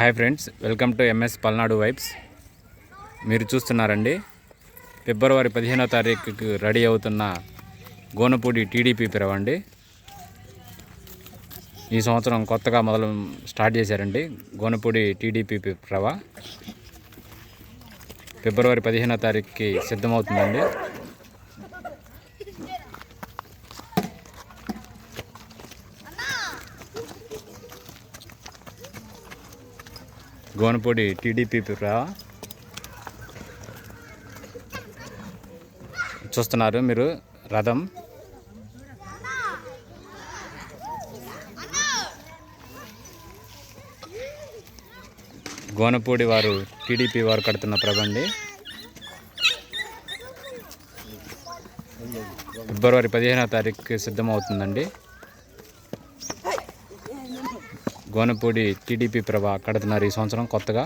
Hi friends welcome to MS Palnadu vibes. మీరు చూస్తున్నారండి February పదిహేనో తారీఖుకి రెడీ అవుతున్న గోనపూడి టీడీపీ పిరవండి. ఈ సంవత్సరం కొత్తగా మొదలు స్టార్ట్ చేశారండి గోనపూడి టీడీపీ ప్రవ ఫిబ్రవరి పదిహేనో తారీఖుకి సిద్ధమవుతుందండి. గోనపూడి టీడీపీ ప్రవ చూస్తున్నారు మీరు రథం. గోనపూడి వారు టీడీపీ వారు కడుతున్న ప్రభండి. ఫిబ్రవరి పదిహేనవ తారీఖుకి సిద్ధమవుతుందండి. గోనపూడి టీడీపీ ప్రభ కడుతున్నారు ఈ సంవత్సరం కొత్తగా.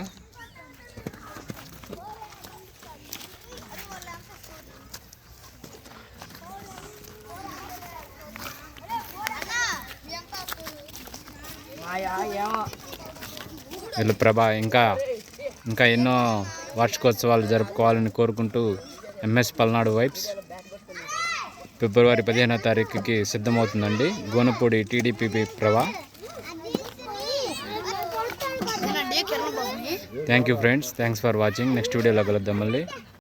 వీళ్ళు ప్రభ ఇంకా ఇంకా ఎన్నో వార్షికోత్సవాలు జరుపుకోవాలని కోరుకుంటూ ఎంఎస్ పల్నాడు వైబ్స్ ఫిబ్రవరి పదిహేనో తారీఖుకి సిద్ధమవుతుందండి Gonapudi TDP Prabha. Thank you friends thanks for watching next video अलग मल्ल